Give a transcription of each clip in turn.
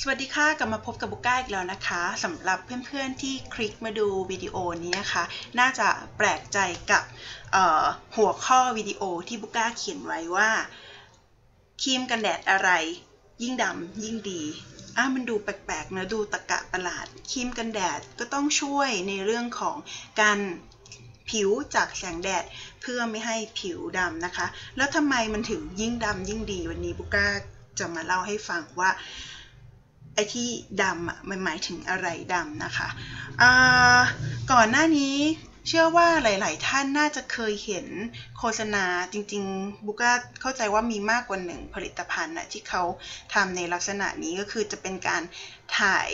สวัสดีค่ะ กลับมาพบกับบุก้าอีกแล้วนะคะสำหรับเพื่อนๆที่คลิกมาดูวิดีโอนี้นะคะ น่าจะแปลกใจกับหัวข้อวิดีโอที่บุก้าเขียนไว้ว่าครีมกันแดดอะไร ยิ่งดำยิ่งดีอะมันดูแปลกๆนะดูตะกะประหลาดครีมกันแดดก็ต้องช่วยในเรื่องของการผิวจากแสงแดดเพื่อไม่ให้ผิวดำนะคะ แล้วทำไมมันถึงยิ่งดำยิ่งดีวันนี้บุก้าจะมาเล่าให้ฟังว่า ไอ้ที่ดำอะมันหมายถึงอะไรดำนะคะก่อนหน้านี้เชื่อว่าหลาย ๆ ท่านน่าจะเคยเห็นโฆษณาจริง ๆ บุก้าเข้าใจว่ามีมากกว่าหนึ่งผลิตภัณฑ์นะที่เขาทำในลักษณะนี้ก็คือจะเป็นการถ่าย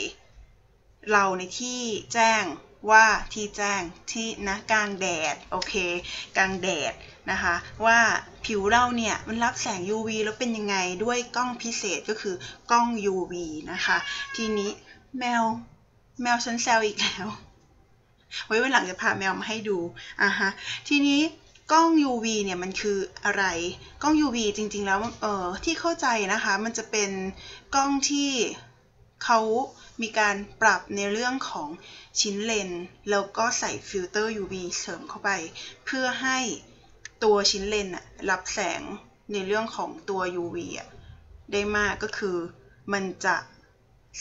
เราในที่แจ้ง ว่าที่แจ้งที่นะกลางแดดโอเคกลางแดดนะคะว่าผิวเราเนี่ยมันรับแสง UV แล้วเป็นยังไงด้วยกล้องพิเศษก็คือกล้อง UV นะคะ ทีนี้แมวแมวฉันแซวอีกแล้ว ไว้วันหลังจะพาแมวมาให้ดูอะฮะทีนี้กล้อง UV เนี่ยมันคืออะไร กล้อง UV จริงๆแล้วเออที่เข้าใจนะคะ มันจะเป็นกล้องที่ เขามีการปรับในเรื่องของชิ้นเลน แล้วก็ใส่ฟิลเตอร์ UV เสริมเข้าไป เพื่อให้ตัวชิ้นเลนรับแสงในเรื่องของตัว UV ได้มากก็คือมันจะ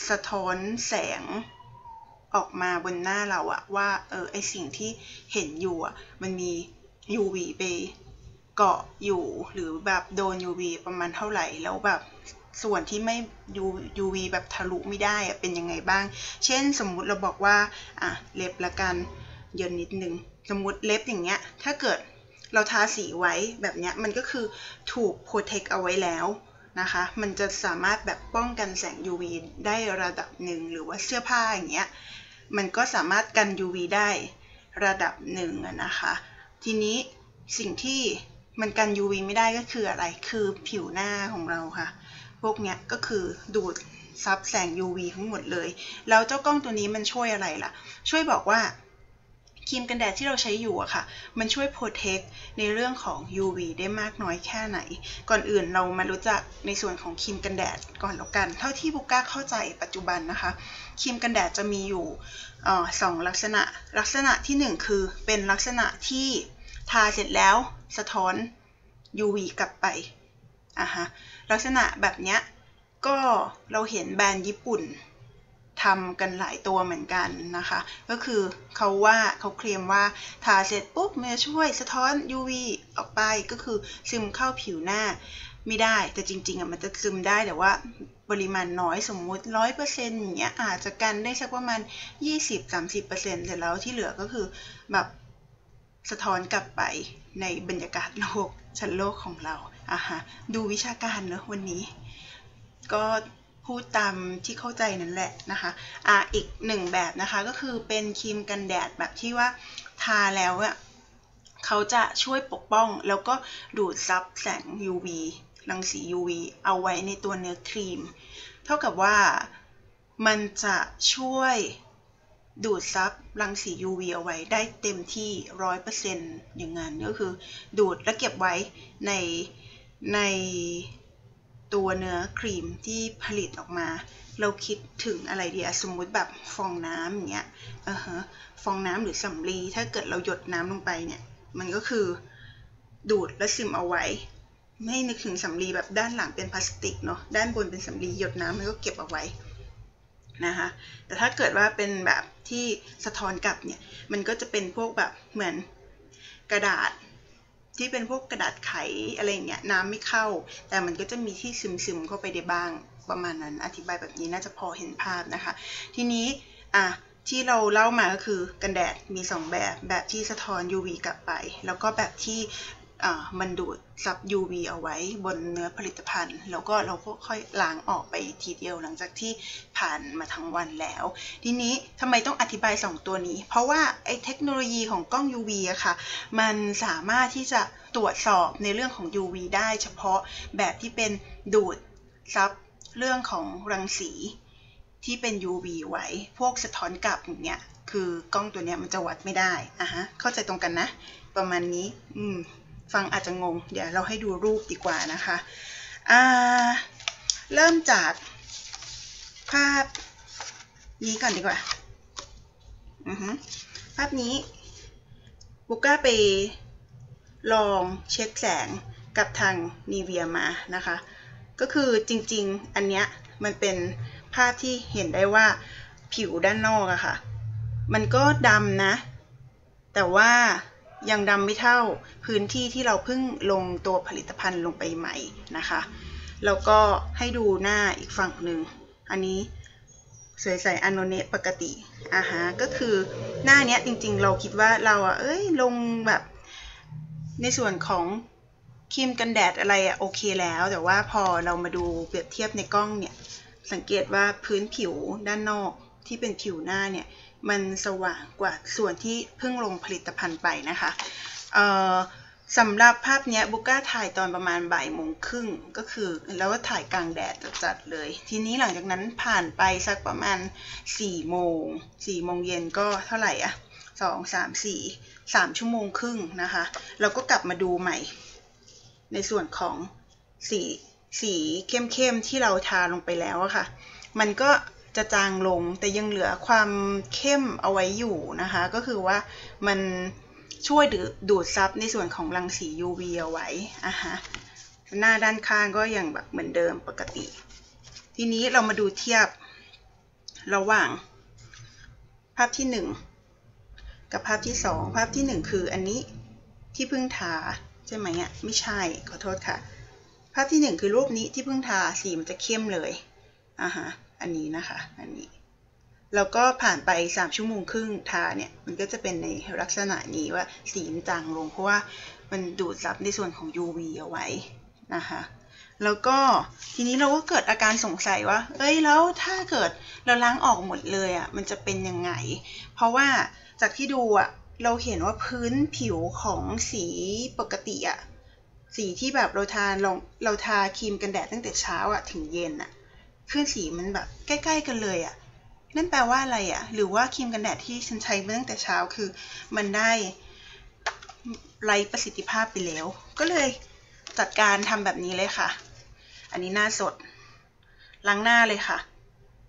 สะท้อนแสงออกมาบนหน้าเราอะว่าเออไอสิ่งที่เห็นอยู่อะมันมี UV ไปเกาะอยู่หรือแบบโดน UV ประมาณเท่าไหร่ แล้วแบบ ส่วนที่ไม่ UV แบบทะลุไม่ได้เป็นยังไงบ้าง เช่นสมมุติเราบอกว่าอะเล็บละกันเยินนิดนึง สมมุติเล็บอย่างเงี้ย ถ้าเกิดเราทาสีไว้แบบเนี้ยมันก็คือถูกโปรเทคเอาไว้แล้วนะคะ มันจะสามารถแบบป้องกันแสง UV ได้ระดับหนึ่งหรือว่าเสื้อผ้าอย่างเงี้ย มันก็สามารถกัน UV ได้ระดับหนึ่งนะคะ ทีนี้สิ่งที่มันกัน UV ไม่ได้ก็คืออะไร คือผิวหน้าของเราค่ะ พวกเนี้ยก็คือดูดซับแสง UV ทั้งหมดเลย แล้วเจ้ากล้องตัวนี้มันช่วยอะไรล่ะ ช่วยบอกว่าครีมกันแดดที่เราใช้อยู่อะค่ะ มันช่วยโปรเทคในเรื่องของ UV ได้มากน้อยแค่ไหน ก่อนอื่นเรามารู้จักในส่วนของครีมกันแดดก่อนแล้วกัน เท่าที่บุก้าเข้าใจปัจจุบันนะคะ ครีมกันแดดจะมีอยู่สองลักษณะ ลักษณะที่ 1 คือเป็นลักษณะที่ทาเสร็จแล้วสะท้อน UV กลับไปอะฮะ ลักษณะแบบเนี้ยก็เราเห็นแบรนด์ญี่ปุ่นทำกันหลายตัวเหมือนกันนะคะ ก็คือเขาว่าเขาเคลมว่าทาเสร็จปุ๊บมันจะช่วยสะท้อน UV ออกไปก็คือซึมเข้าผิวหน้าไม่ได้ แต่จริงๆอะมันจะซึมได้แต่ว่าปริมาณน้อยสมมุติ 100%อย่างเงี้ยอาจจะกันได้สักประมาณ 20-30%เสร็จแล้วที่เหลือก็คือแบบ สะท้อนกลับไปในบรรยากาศโลกชั้นโลกของเราอะฮะดูวิชาการเนอะวันนี้ ก็พูดตามที่เข้าใจนั่นแหละนะคะอะอีกหนึ่งแบบนะคะก็คือเป็นครีมกันแดดแบบที่ว่าทาแล้วอะเขาจะช่วยปกป้องแล้วก็ดูดซับแสง UV รังสี UV เอาไว้ในตัวเนื้อครีม เท่ากับว่ามันจะช่วย ดูดซับรังสี UV เอาไว้ได้เต็มที่ร้อยเปอร์เซ็นต์อย่างนั้นก็คือ ดูดและเก็บไว้ในในตัวเนื้อครีมที่ผลิตออกมา เราคิดถึงอะไรดีสมมุติแบบฟองน้ำอย่างเงี้ยเออฮะฟองน้ำหรือสำลีถ้าเกิดเราหยดน้ำลงไปเนี่ย มันก็คือดูดและซึมเอาไว้ ไม่นึกถึงสำลีแบบด้านหลังเป็นพลาสติกเนาะด้านบนเป็นสำลีหยดน้ำมันก็เก็บเอาไว้ นะคะ แต่ถ้าเกิดว่าเป็นแบบที่สะท้อนกลับเนี่ย มันก็จะเป็นพวกแบบเหมือนกระดาษที่เป็นพวกกระดาษไขอะไรเงี้ยน้ำไม่เข้า แต่มันก็จะมีที่ซึมๆเข้าไปได้บ้างประมาณนั้น อธิบายแบบนี้น่าจะพอเห็นภาพนะคะ ทีนี้อะที่เราเล่ามาก็คือกันแดดมี 2 แบบ แบบที่สะท้อน UV กลับไป แล้วก็แบบที่ มันดูดซับ UV เอาไว้บนเนื้อผลิตภัณฑ์ แล้วก็เราก็ค่อยล้างออกไปทีเดียวหลังจากที่ผ่านมาทั้งวันแล้ว ทีนี้ทำไมต้องอธิบาย 2 ตัวนี้ เพราะว่าไอ้เทคโนโลยีของกล้อง UV อะค่ะ มันสามารถที่จะตรวจสอบในเรื่องของ UV ได้เฉพาะแบบที่เป็นดูดซับเรื่องของรังสีที่เป็น UV ไว้ พวกสะท้อนกลับอย่างเงี้ย คือกล้องตัวเนี้ยมันจะวัดไม่ได้อะฮะ เข้าใจตรงกันนะ ประมาณนี้ อืม ฟังอาจจะงง เดี๋ยวเราให้ดูรูปดีกว่านะคะเริ่มจากภาพนี้ก่อนดีกว่าอือฮึภาพนี้บุก้าไปลองเช็คแสงกับทางนีเวียมานะคะ ก็คือจริงๆ อันเนี้ยมันเป็นภาพที่เห็นได้ว่าผิวด้านนอกอะค่ะ มันก็ดำนะ แต่ว่า ยังดำไม่เท่าพื้นที่ที่เราเพิ่งลงตัวผลิตภัณฑ์ลงไปใหม่นะคะ แล้วก็ให้ดูหน้าอีกฝั่งหนึ่ง อันนี้สวยใสอโนเนปกติอ่าฮะก็คือหน้าเนี้ยจริงๆ เราคิดว่าเราอะเอ้ยลงแบบในส่วนของครีมกันแดดอะไรอะโอเคแล้ว แต่ว่าพอเรามาดูเปรียบเทียบในกล้องเนี่ย สังเกตว่าพื้นผิวด้านนอกที่เป็นผิวหน้าเนี่ย มันสว่างกว่าส่วนที่เพิ่งลงผลิตภัณฑ์ไปนะคะสำหรับภาพนี้บุก้าถ่ายตอนประมาณบ่ายโมงครึ่งก็คือ แล้วก็ถ่ายกลางแดดจัดๆเลย ทีนี้หลังจากนั้นผ่านไปสักประมาณ4โมง4โมงเย็นก็เท่าไหร่อะ2 3 4 3 ชั่วโมงครึ่งนะคะเราก็กลับมาดูใหม่ ในส่วนของสีสีเข้มๆที่เราทาลงไปแล้วอะค่ะ มันก็ จะจางลงแต่ยังเหลือความเข้มเอาไว้อยู่นะคะ ก็คือว่ามันช่วยดูดซับในส่วนของรังสี UV เอาไว้อะฮะหน้าด้านข้างก็ยังแบบเหมือนเดิมปกติ ทีนี้เรามาดูเทียบระหว่างภาพที่ 1 กับภาพที่ 2 ภาพที่ 1 คืออันนี้ที่เพิ่งทาใช่ไหมอะไม่ใช่ขอโทษค่ะ ภาพที่ 1 คือรูปนี้ที่เพิ่งทาสีมันจะเข้มเลยอะฮะ อันนี้นะคะ อันนี้แล้วก็ผ่านไป 3 ชั่วโมงครึ่งทาเนี่ย มันก็จะเป็นในลักษณะนี้ว่าสีมันจางลงเพราะว่ามันดูดซับในส่วนของ UV เอาไว้นะคะแล้วก็ทีนี้เราก็เกิดอาการสงสัยว่า เอ้ยแล้วถ้าเกิดเราล้างออกหมดเลยอะ่ะมันจะเป็นยังไง เพราะว่าจากที่ดูอะ่ะเราเห็นว่าพื้นผิวของสีปกติอะ่ะสีที่แบบเราทาลงเราทาครีมกันแดดตั้งแต่เช้าอะ่ะถึงเย็นอะ่ะ ขึ้นสีมันแบบใกล้ ๆ กันเลยอะ่ะนั่นแปลว่าอะไรอะ่ะ หรือว่าครีมกันแดดที่ฉันใช้มาตั้งแต่เช้าคือมันได้ไรประสิทธิภาพไปแล้ว ก็เลยจัดการทำแบบนี้เลยค่ะ อันนี้หน้าสด ล้างหน้าเลยค่ะ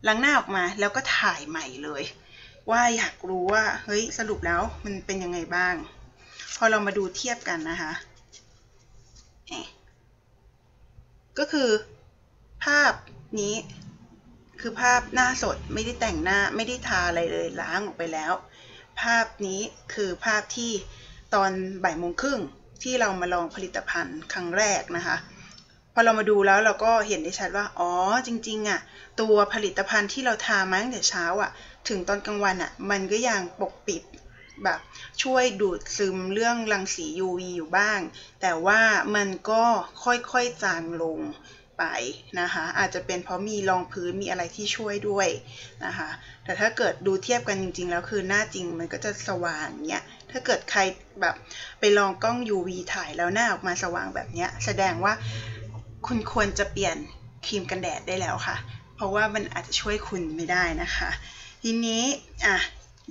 ล้างหน้าออกมาแล้วก็ถ่ายใหม่เลย ว่าอยากรู้ว่า เฮ้ย สรุปแล้วมันเป็นยังไงบ้าง พอเรามาดูเทียบกันนะคะก็คือภาพ นี้คือภาพหน้าสดไม่ได้แต่งหน้าไม่ได้ทาอะไรเลยล้างออกไปแล้ว ภาพนี้คือภาพที่ตอนบ่ายโมงครึ่งที่เรามาลองผลิตภัณฑ์ครั้งแรกนะคะ พอเรามาดูแล้วเราก็เห็นได้ชัดว่า อ๋อจริงๆอะ่ะตัวผลิตภัณฑ์ที่เราทามาตั้งแต่เช้าอะ่ะ ถึงตอนกลางวันอะ่ะ มันก็ยังปกปิดแบบช่วยดูดซึมเรื่องรังสี UV อยู่บ้าง แต่ว่ามันก็ค่อยๆจางลง ไปนะคะอาจจะเป็นเพราะมีรองพื้นมีอะไรที่ช่วยด้วยนะคะแต่ถ้าเกิดดูเทียบกันจริง ๆ แล้วคือหน้าจริงมันก็จะสว่างเนี้ยถ้าเกิดใครแบบไปลองกล้อง UV ถ่ายแล้วหน้าออกมาสว่างแบบเนี้ยแสดงว่าคุณควรจะเปลี่ยนครีมกันแดดได้แล้วค่ะ เพราะว่ามันอาจจะช่วยคุณไม่ได้นะคะ ทีนี้อะ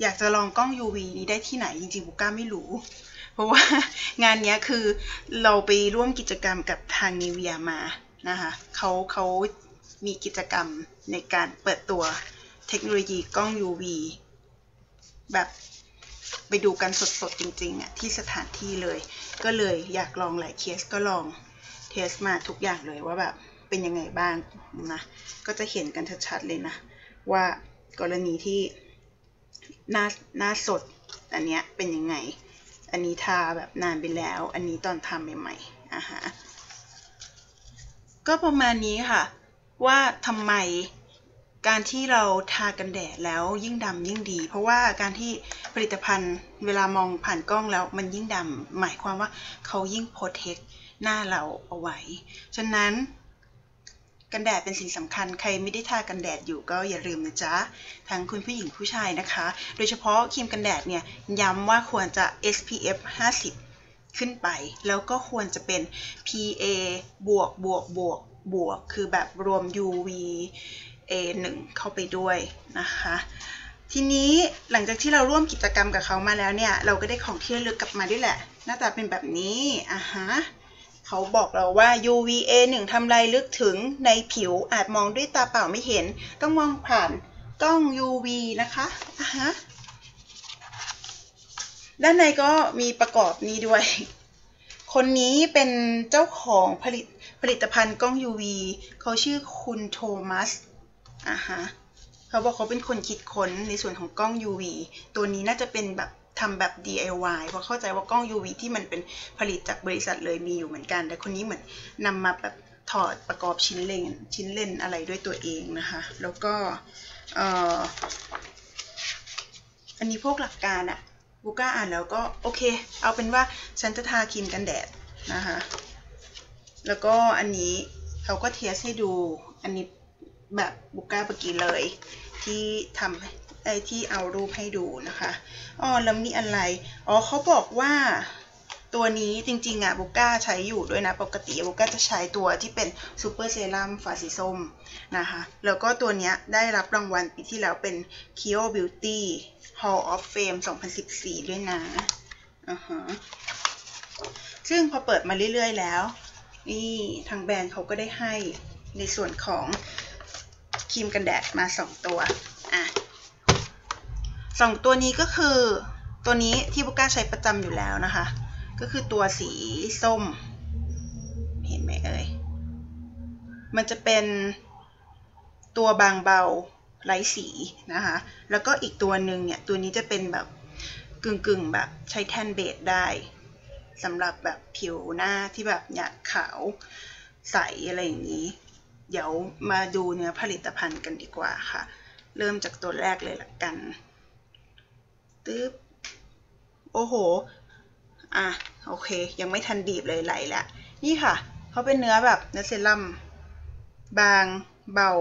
อยากจะลองกล้อง UV นี้ได้ที่ไหนจริงๆบุก้าไม่รู้ เพราะว่างานนี้คือเราไปร่วมกิจกรรมกับทางนิเวียมา นะคะเขาเขามีกิจกรรมในการเปิดตัวเทคโนโลยีกล้อง UV แบบไปดูกันสดๆ จริงๆอะที่สถานที่เลย ก็เลยอยากลองหลายเคสก็ลองเทสมาทุกอย่างเลยว่าแบบเป็นยังไงบ้างนะ ก็จะเห็นกันชัดๆเลยนะ ว่ากรณีที่หน้าหน้าสดอันเนี้ยเป็นยังไง อันนี้ทาแบบนานไปแล้ว อันนี้ตอนทำใหม่ๆอะฮะ ก็ประมาณนี้ค่ะ ว่าทำไมการที่เราทากันแดดแล้วยิ่งดำยิ่งดี เพราะว่าการที่ผลิตภัณฑ์เวลามองผ่านกล้องแล้วมันยิ่งดำหมายความว่าเขายิ่งโปรเทคหน้าเราเอาไว้ ฉะนั้น กันแดดเป็นสิ่งสำคัญ ใครไม่ได้ทากันแดดอยู่ก็อย่าลืมนะจ๊ะ ทั้งคุณผู้หญิงผู้ชายนะคะ โดยเฉพาะครีมกันแดดเนี่ยย้ำว่าควรจะ SPF 50 ขึ้นไป แล้วก็ควรจะเป็น PA บวกบวกบวกบวก คือแบบรวม UV A1 เข้าไปด้วยนะคะ ทีนี้หลังจากที่เราร่วมกิจกรรมกับเขามาแล้วเนี่ย เราก็ได้ของที่ระลึกกลับมาด้วยแหละ หน้าตาเป็นแบบนี้อะฮะเขาบอกเราว่า UVA 1ทำลายลึกถึงในผิวอาจมองด้วยตาเปล่าไม่เห็น ต้องมองผ่านกล้อง UV นะคะอะฮะ ด้านในก็มีประกอบนี้ด้วย คนนี้เป็นเจ้าของผลิตผลิตภัณฑ์กล้อง UV เขาชื่อคุณโทมัสอะฮะเขาบอกเขาเป็นคนคิดค้นในส่วนของกล้อง UV ตัวนี้น่าจะเป็นแบบทำแบบ DIY เพราะเข้าใจว่ากล้อง UV ที่มันเป็นผลิตจากบริษัทเลยมีอยู่เหมือนกัน แต่คนนี้เหมือนนำมาแบบถอดประกอบชิ้นเล่นชิ้นเล่นอะไรด้วยตัวเองนะคะ แล้วก็อันนี้พวกหลักการอะ บูก้าอ่านแล้วก็โอเค เอาเป็นว่าฉันจะทาครีมกันแดดนะคะ แล้วก็อันนี้เขาก็เทสให้ดู อันนี้แบบบูก้าเมื่อกี้เลย ที่ทำไอ้ที่เอารูปให้ดูนะคะ อ๋อแล้วมีอะไร อ๋อเขาบอกว่า ตัวนี้จริงๆอะบุก้าใช้อยู่ด้วยนะ ปกติบุก้าจะใช้ตัวที่เป็นซูเปอร์เซรั่มฝาสีส้มนะคะ แล้วก็ตัวเนี้ยได้รับรางวัลปีที่แล้วเป็น Kio Beauty Hall of Fame 2014 ด้วยนะอ่าฮะซึ่งพอเปิดมาเรื่อยๆแล้ว นี่ทางแบรนด์เขาก็ได้ให้ในส่วนของครีมกันแดดมา 2 ตัวอะสองตัวนี้ก็คือตัวนี้ที่บุก้าใช้ประจำอยู่แล้วนะคะ ก็คือตัวสีส้ม เห็นไหมเอ่ย มันจะเป็นตัวบางเบาไร้สีนะคะ แล้วก็อีกตัวหนึ่งเนี่ย ตัวนี้จะเป็นแบบกึ่งๆแบบใช้แทนเบสได้สำหรับแบบผิวหน้าที่แบบอยากขาวใสอะไรอย่างนี้ เดี๋ยวมาดูเนื้อผลิตภัณฑ์กันดีกว่าค่ะ เริ่มจากตัวแรกเลยละกันตึ๊บโอ้โห อะโอเค ยังไม่ทันบีบเลยไหลแล้วนี่ค่ะเขาเป็นเนื้อแบบเนื้อเซรั่มบางเบา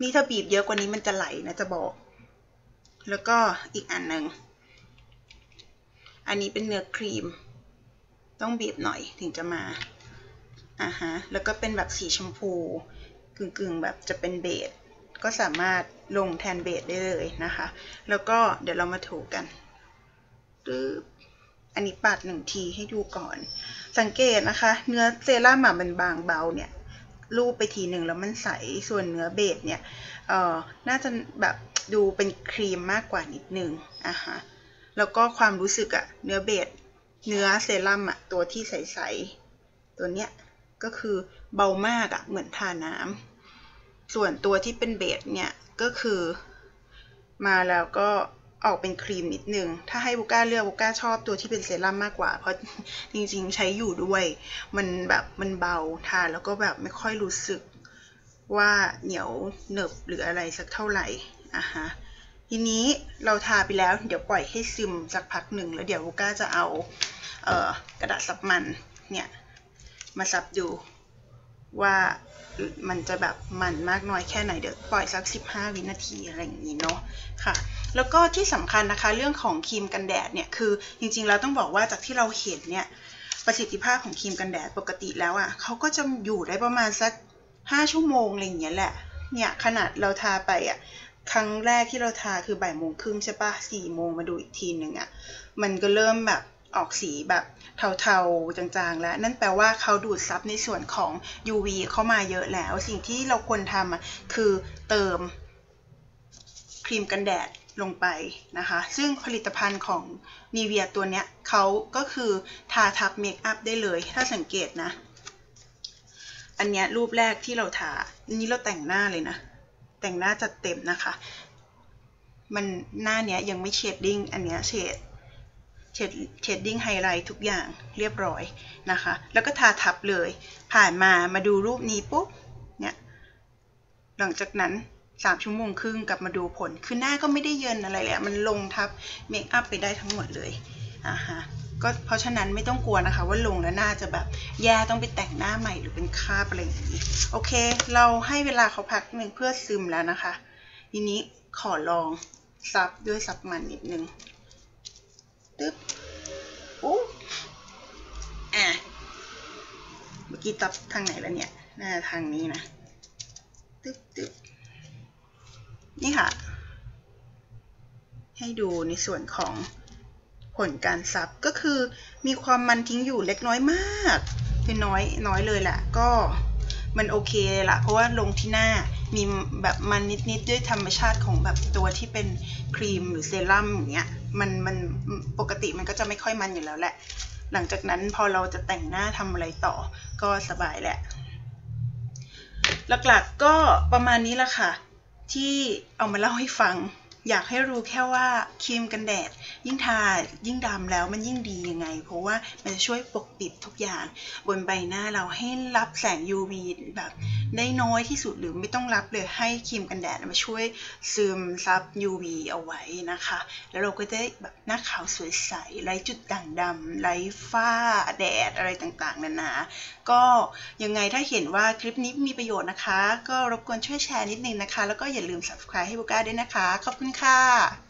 นี่ถ้าบีบเยอะกว่านี้มันจะไหลนะจะบอก แล้วก็อีกอันหนึ่งอันนี้เป็นเนื้อครีม ต้องบีบหน่อยถึงจะมาอ่าฮะแล้วก็เป็นแบบสีชมพูกึ่งๆแบบจะเป็นเบสก็สามารถลงแทนเบสได้เลยนะคะ แล้วก็เดี๋ยวเรามาถูกันตึ๊บ อันนี้ปัดหนึ่งทีให้ดูก่อน สังเกตนะคะ เนื้อเซรั่มมันบางเบาเนี่ยรูปไปทีหนึ่งแล้วมันใส ส่วนเนื้อเบสเนี่ยเอ่อน่าจะแบบดูเป็นครีมมากกว่านิดนึงอะฮะแล้วก็ความรู้สึกอะเนื้อเบสเนื้อเซรั่มอะตัวที่ใสๆตัวเนี้ยก็คือเบามากอะเหมือนทาน้ำส่วนตัวที่เป็นเบสเนี่ยก็คือมาแล้วก็ ออกเป็นครีมนิดนึง ถ้าให้บุก้าเลือกบุก้าชอบตัวที่เป็นเซรั่มมากกว่า เพราะจริงๆใช้อยู่ด้วย มันแบบมันเบาทาแล้วก็แบบไม่ค่อยรู้สึกว่าเหนียวเหนบหรืออะไรสักเท่าไหร่อะฮะทีนี้เราทาไปแล้วเดี๋ยวปล่อยให้ซึมสักพักหนึ่งแล้วเดี๋ยวบุก้าจะเอาเอ่อกระดาษซับมันเนี่ยมาซับดูว่า มันจะแบบมันมากน้อยแค่ไหนเดี๋ยวปล่อยสัก 15 วินาทีอะไรอย่างนี้เนาะค่ะ แล้วก็ที่สำคัญนะคะเรื่องของครีมกันแดดเนี่ยคือจริงๆแล้วต้องบอกว่าจากที่เราเห็นเนี่ยประสิทธิภาพของครีมกันแดดปกติแล้วอะ่ะเขาก็จะอยู่ได้ประมาณสัก 5 ชั่วโมงอะไรอย่างเงี้ยแหละเนี่ยขนาดเราทาไปอะ่ะครั้งแรกที่เราทาคือบ่ายโมงครึ่งใช่ปะสี่โมงมาดูอีกทีหนึ่งอะ่ะมันก็เริ่มแบบ ออกสีแบบเทาๆจางๆ แล้ว นั่นแปลว่าเขาดูดซับในส่วนของ UV เข้ามาเยอะแล้ว สิ่งที่เราควรทำคือเติมครีมกันแดดลงไปนะคะ ซึ่งผลิตภัณฑ์ของ n i v e a ตัวเนี้ยเขาก็คือทาทับเมคอัพได้เลย ถ้าสังเกตนะ อันเนี้ยรูปแรกที่เราทาอันนี้เราแต่งหน้าเลยนะ แต่งหน้าจัดเต็มนะคะ มันหน้าเนี้ยยังไม่เชดดิ้ง อันเนี้ยเชด เชดดิ้งไฮไลท์ทุกอย่างเรียบร้อยนะคะ แล้วก็ทาทับเลย ผ่านมามาดูรูปนี้ปุ๊บ เนี่ย หลังจากนั้น 3 ชั่วโมงครึ่งกลับมาดูผล คือหน้าก็ไม่ได้เยินอะไรเลยมันลงทับเมคอัพไปได้ทั้งหมดเลยอ่าฮะก็เพราะฉะนั้นไม่ต้องกลัวนะคะว่าลงแล้วหน้าจะแบบแย่ต้องไปแต่งหน้าใหม่หรือเป็นคราบอะไรอย่างนี้ โอเค เราให้เวลาเขาพักหนึ่งเพื่อซึมแล้วนะคะ ทีนี้ขอลองซับด้วยซับมันนิดนึง ตึ๊บอู้อะเมื่อกี้ตับทางไหนแล้วเนี่ย น่าทางนี้นะ ตึ๊บตึ๊บนี่ค่ะ ให้ดูในส่วนของผลการซับก็คือมีความมันทิ้งอยู่เล็กน้อยมากคือน้อยน้อยเลยแหละก็มันโอเคเลยละเพราะว่าลงที่หน้ามีแบบมันนิดๆด้วยธรรมชาติของแบบตัวที่เป็นครีมหรือเซรั่มอย่างเงี้ย มันมันปกติมันก็จะไม่ค่อยมันอยู่แล้วแหละ หลังจากนั้นพอเราจะแต่งหน้าทำอะไรต่อก็สบายแหละ หลักๆก็ประมาณนี้ละค่ะ ที่เอามาเล่าให้ฟัง อยากให้รู้แค่ว่าครีมกันแดด ยิ่งทายิ่งดำแล้วมันยิ่งดียังไง เพราะว่ามันจะช่วยปกปิดทุกอย่าง บนใบหน้าเราให้รับแสง UV แบบได้น้อยที่สุดหรือไม่ต้องรับเลยให้ครีมกันแดดมาช่วยซึมซับ UV เอาไว้นะคะ แล้วเราก็ได้แบบหน้าขาวสวยใสไร้จุดด่างดำไร้ฝ้าแดดอะไรต่างๆนานาก็ยังไงถ้าเห็นว่าคลิปนี้มีประโยชน์นะคะ ก็รบกวนช่วยแชร์นิดนึงนะคะ แล้วก็อย่าลืม subscribe ให้บุก้าด้วยนะคะขอบคุณค่ะ